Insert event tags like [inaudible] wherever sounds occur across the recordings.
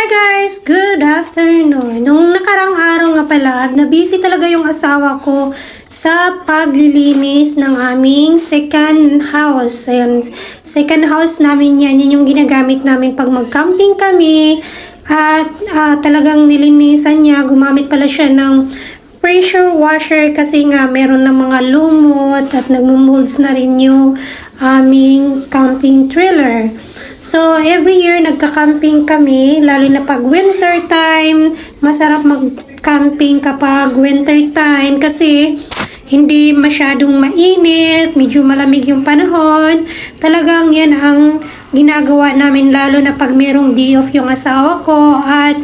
Hi guys! Good afternoon! Nung nakarang araw nga pala, na-busy talaga yung asawa ko sa paglilinis ng aming second house. Ayan, second house namin yan. Yan yung ginagamit namin pag mag-camping kami. At ah, talagang nilinisan niya. Gumamit pala siya ng pressure washer kasi nga meron na mga lumot at nagmumolds na rin yung aming camping trailer. So, every year nagka-camping kami, lalo na pag winter time. Masarap mag-camping kapag winter time kasi hindi masyadong mainit, medyo malamig yung panahon. Talagang yan ang ginagawa namin lalo na pag merong day off yung asawa ko at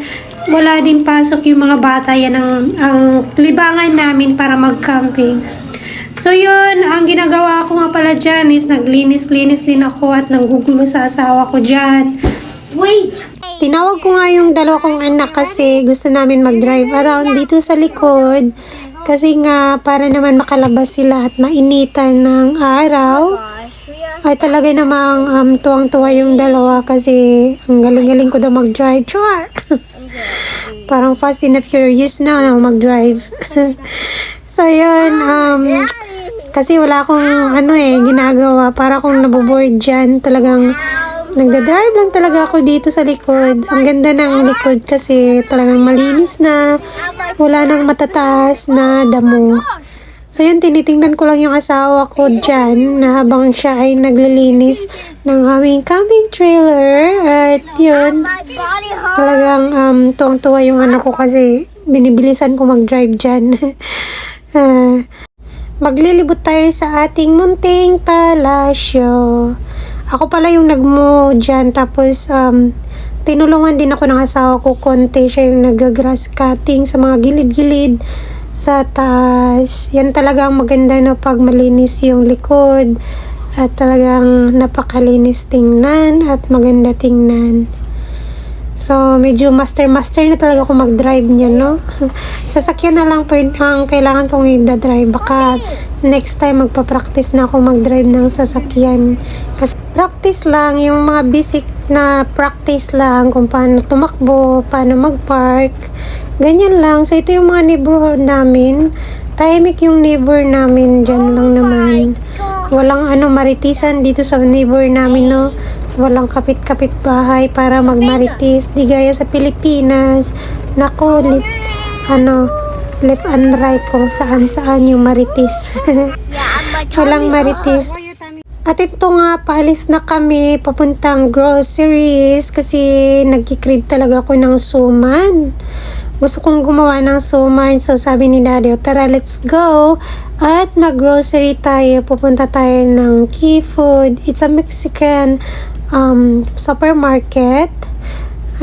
wala din pasok yung mga bata. Yan ang, ang libangan namin para mag-camping. So yun, ang ginagawa ko nga pala dyan is naglinis-linis din ako at nanggugulo sa asawa ko dyan. Wait! Tinawag ko nga yung dalawa kong anak kasi gusto namin mag-drive around dito sa likod. Kasi nga, para naman makalabas sila at mainitan ng araw. Ay talaga namang um, tuwang-tuwa yung dalawa kasi ang galing-galing ko daw mag-drive. Char! [laughs] Parang fast and furious na na mag-drive. [laughs] so yun, um, kasi wala akong ano eh, ginagawa. Para akong naboboard dyan. Talagang nagda-drive lang talaga ako dito sa likod. Ang ganda ng likod kasi talagang malinis na. Wala nang matataas na damo. So yun, tinitingnan ko lang yung asawa ko dyan na habang siya ay naglilinis ng aming camping trailer. At yun, talagang um, tuwang-tuwa yung anak ko kasi binibilisan ko mag-drive dyan. [laughs] Ah, maglilibot tayo sa ating munting palasyo. Ako pala yung nagmo dyan tapos um, tinulungan din ako ng asawa ko konti. Siya yung nag-grass cutting sa mga gilid-gilid sa taas. Yan talaga ang maganda na pag malinis yung likod at talagang napakalinis tingnan at maganda tingnan. So, medyo master-master na talaga ako mag-drive niya, no? [laughs] Sasakyan na lang yun ang kailangan kong i-drive. Baka next time magpa-practice na ako mag-drive ng sasakyan. Kasi practice lang, yung mga basic na practice lang kung paano tumakbo, paano mag-park. Ganyan lang. So, ito yung mga neighborhood namin. Tahimik yung neighbor namin dyan lang naman. Walang ano maritisan dito sa neighbor namin, no? Walang kapit-kapit bahay para magmaritis. Di gaya sa Pilipinas. Nako, lit, ano, left and right kung saan-saan yung maritis. [laughs] Walang maritis. At ito nga, paalis na kami papuntang groceries kasi nagkikrib talaga ako ng suman. Gusto kong gumawa ng suman. So sabi ni Daddy, "O, tara let's go. At mag-grocery tayo. Pupunta tayo ng Key Food. It's a Mexican um, supermarket.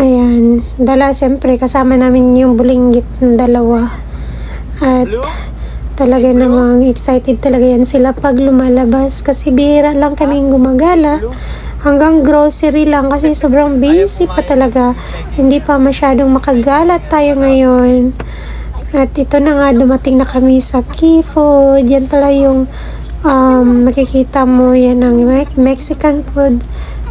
Ayan. Dala, syempre, kasama namin yung bulinggit ng dalawa. At talaga namang excited talaga yan sila pag lumalabas kasi bihira lang kaming gumagala hanggang grocery lang kasi sobrang busy pa talaga hindi pa masyadong makagalat tayo ngayon at ito na nga dumating na kami sa key food yan pala yung um, makikita mo yan ang Me- Mexican food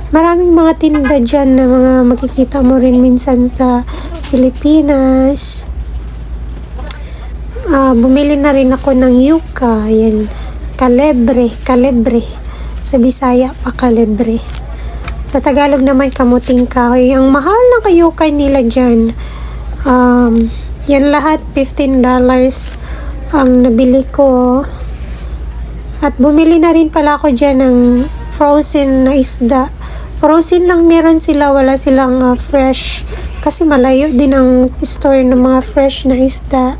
maraming mga tinda dyan na mga makikita mo rin minsan sa Pilipinas Ah, bumili na rin ako ng yuca. Yan. Kalebre. Kalebre. Sa Bisaya pa kalebre. Sa Tagalog naman kamuting kahoy. Ang mahal ng kayukay nila dyan. Um, yan lahat $15 ang nabili ko. At bumili na rin pala ako dyan ng frozen na isda. Frozen lang meron sila. Wala silang ah, fresh. Kasi malayo din ang store ng mga fresh na isda.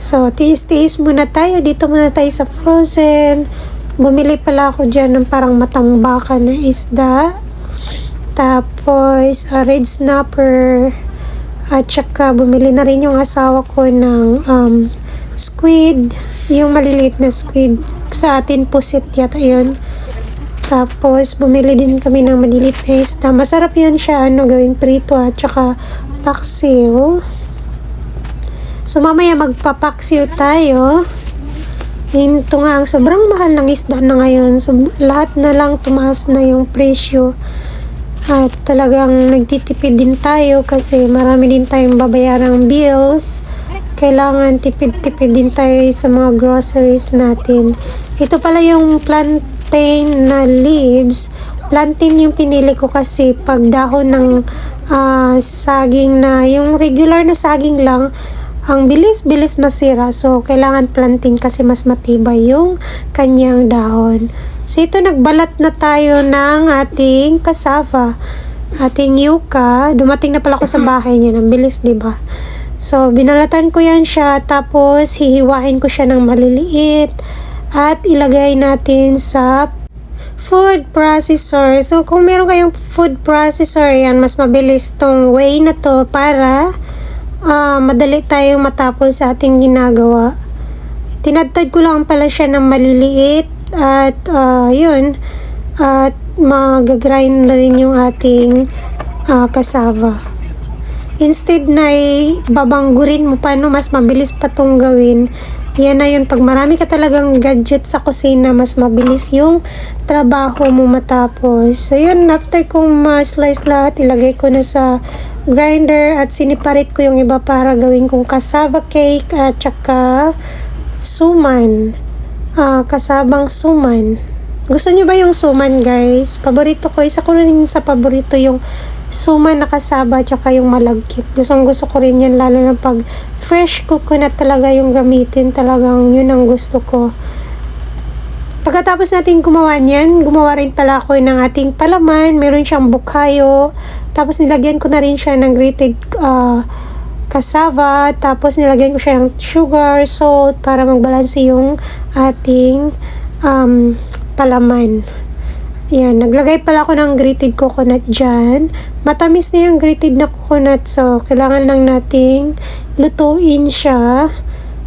So, tiis-tiis muna tayo. Dito muna tayo sa frozen. Bumili pala ako dyan ng parang matambakan na isda. Tapos, a red snapper. At saka, bumili na rin yung asawa ko ng um, squid. Yung maliliit na squid. Sa atin, pusit yata yun. Tapos, bumili din kami ng maliliit na isda. Masarap yun siya, ano, gawing prito at saka paksiw. So, mamaya magpapaksiw tayo. Ito nga, ang sobrang mahal ng isda na ngayon. So, lahat na lang tumaas na yung presyo. At talagang nagtitipid din tayo kasi marami din tayong babayarang bills. Kailangan tipid-tipid din tayo sa mga groceries natin. Ito pala yung plantain na leaves. Plantain yung pinili ko kasi pag dahon ng ah, saging na, yung regular na saging lang, ang bilis-bilis masira. So, kailangan planting kasi mas matibay yung kanyang dahon. So, ito nagbalat na tayo ng ating kasava. Ating yuka. Dumating na pala ako sa bahay niya. Ang bilis, di ba? So, binalatan ko yan siya. Tapos, hihiwain ko siya ng maliliit. At ilagay natin sa food processor. So, kung meron kayong food processor, yan, mas mabilis tong way na to para ah, madali tayong matapos sa ating ginagawa. Tinadtad ko lang pala siya ng maliliit at ah, yun, at mag-grind na rin yung ating ah, kasava. Instead na babanggurin mo paano mas mabilis pa tong gawin, yan na yun. Pag marami ka talagang gadget sa kusina, mas mabilis yung trabaho mo matapos. So, yun, after kong ma-slice lahat, ilagay ko na sa grinder at siniparit ko yung iba para gawin kong cassava cake at saka suman. Ah, kasabang suman. Gusto niyo ba yung suman, guys? Paborito ko. Isa ko rin sa paborito yung suman na kasaba at saka yung malagkit. Gustong gusto ko rin yan lalo na pag fresh coconut talaga yung gamitin. Talagang yun ang gusto ko. Pagkatapos natin gumawa niyan, gumawa rin pala ako ng ating palaman. Meron siyang bukhayo. Tapos nilagyan ko na rin siya ng grated ah, cassava. Tapos nilagyan ko siya ng sugar, salt para magbalanse yung ating um, palaman. Yan, naglagay pala ako ng grated coconut dyan. Matamis na yung grated na coconut. So, kailangan lang nating lutuin siya.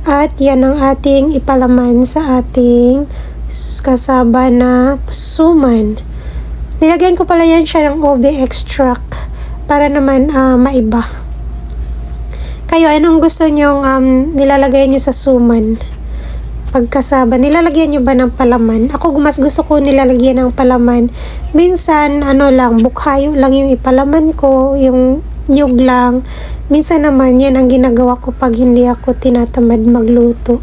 At yan ang ating ipalaman sa ating kasaba na suman. Nilagyan ko pala yan siya ng OB extract para naman ah, maiba. Kayo, anong gusto nyong um, nilalagay nyo sa suman? Pagkasaba, nilalagyan nyo ba ng palaman? Ako mas gusto ko nilalagyan ng palaman. Minsan, ano lang, bukhayo lang yung ipalaman ko, yung nyug lang. Minsan naman, yan ang ginagawa ko pag hindi ako tinatamad magluto.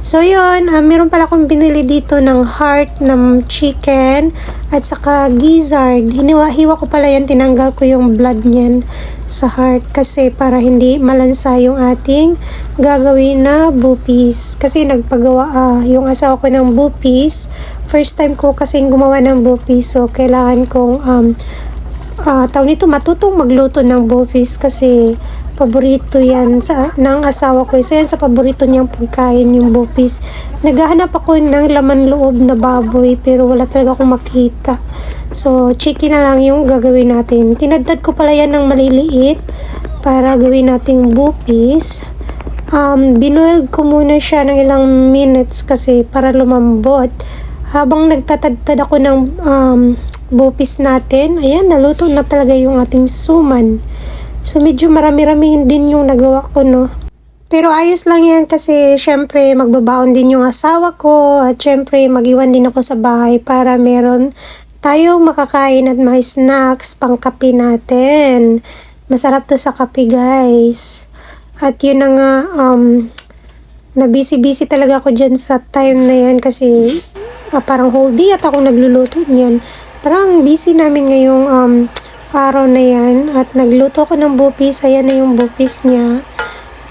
So yun, ah, meron pala akong binili dito ng heart ng chicken at saka gizzard. Hiniwa-hiwa ko pala yan, tinanggal ko yung blood niyan sa heart kasi para hindi malansa yung ating gagawin na bupis. Kasi nagpagawa ah, yung asawa ko ng bupis. First time ko kasing gumawa ng bupis so kailangan kong um, ah tawag nito matutong magluto ng bopis kasi paborito yan sa ng asawa ko. Isa yan sa paborito niyang pagkain yung bopis. Naghahanap ako ng laman loob na baboy pero wala talaga akong makita. So, chicken na lang yung gagawin natin. Tinadtad ko pala yan ng maliliit para gawin nating bupis. Um, binuild ko muna siya ng ilang minutes kasi para lumambot. Habang nagtatadtad ako ng um, bupis natin, ayan, naluto na talaga yung ating suman. So, medyo marami-rami din yung nagawa ko, no? Pero ayos lang yan kasi syempre magbabaon din yung asawa ko at syempre magiwan din ako sa bahay para meron tayong makakain at mga snacks pang kape natin. Masarap to sa kape guys. At yun na nga, um, na busy-busy talaga ako dyan sa time na yan kasi ah, parang whole day at ako nagluluto niyan. Parang busy namin ngayong um, araw na yan at nagluto ako ng bupis. Ayan na yung bupis niya.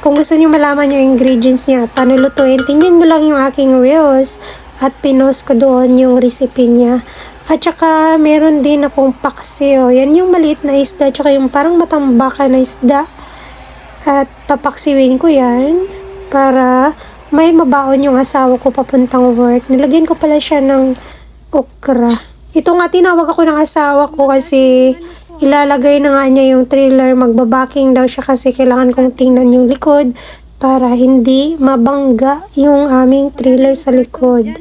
Kung gusto niyo malaman yung ingredients niya at paano lutuin, tingnan mo lang yung aking reels at pinost ko doon yung recipe niya. At saka meron din akong paksiw. Yan yung maliit na isda at saka yung parang matambaka na isda. At papaksiwin ko yan para may mabaon yung asawa ko papuntang work. Nilagyan ko pala siya ng okra. Ito nga tinawag ako ng asawa ko kasi ilalagay na nga niya yung trailer. Magbabaking daw siya kasi kailangan kong tingnan yung likod para hindi mabangga yung aming trailer sa likod.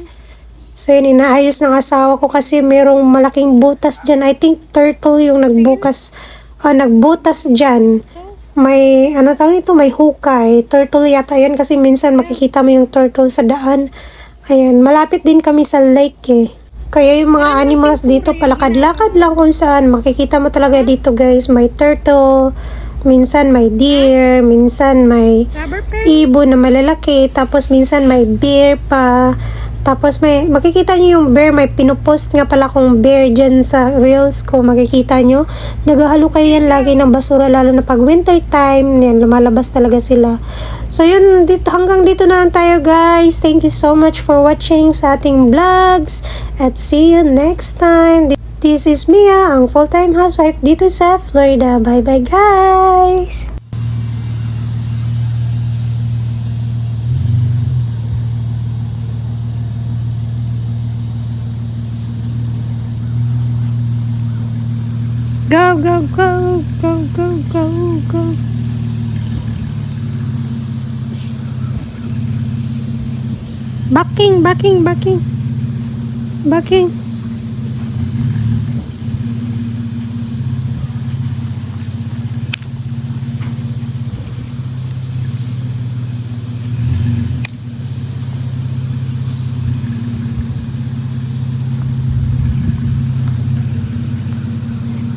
So yun, inaayos ng asawa ko kasi merong malaking butas dyan. I think turtle yung nagbukas, ah, nagbutas dyan. May, ano tawag nito, may hukay. Turtle yata yan kasi minsan makikita mo yung turtle sa daan. Ayan, malapit din kami sa lake eh. Kaya yung mga animals dito, palakad-lakad lang kung saan. Makikita mo talaga dito guys, may turtle, minsan may deer, minsan may ibon na malalaki, tapos minsan may bear pa. Tapos may, makikita nyo yung bear, may pinupost nga pala kong bear dyan sa reels ko, makikita nyo. Naghahalo kayo yan lagi ng basura, lalo na pag winter time, yan, lumalabas talaga sila. So yun, dito, hanggang dito na lang tayo guys. Thank you so much for watching sa ating vlogs. At see you next time. This is Mia, ang full-time housewife dito sa Florida. Bye-bye guys! Go, go, go, go, go, go, go. Backing, backing, backing. Backing.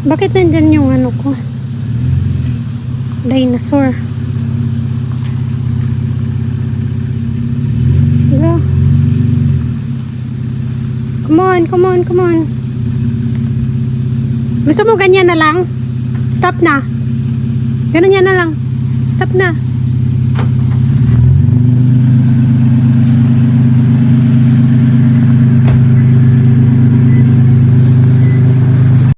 Bakit nandyan yung ano ko? Dinosaur. Hello? Come on, come on, come on. Gusto mo ganyan na lang? Stop na. Ganun yan na lang. Stop na.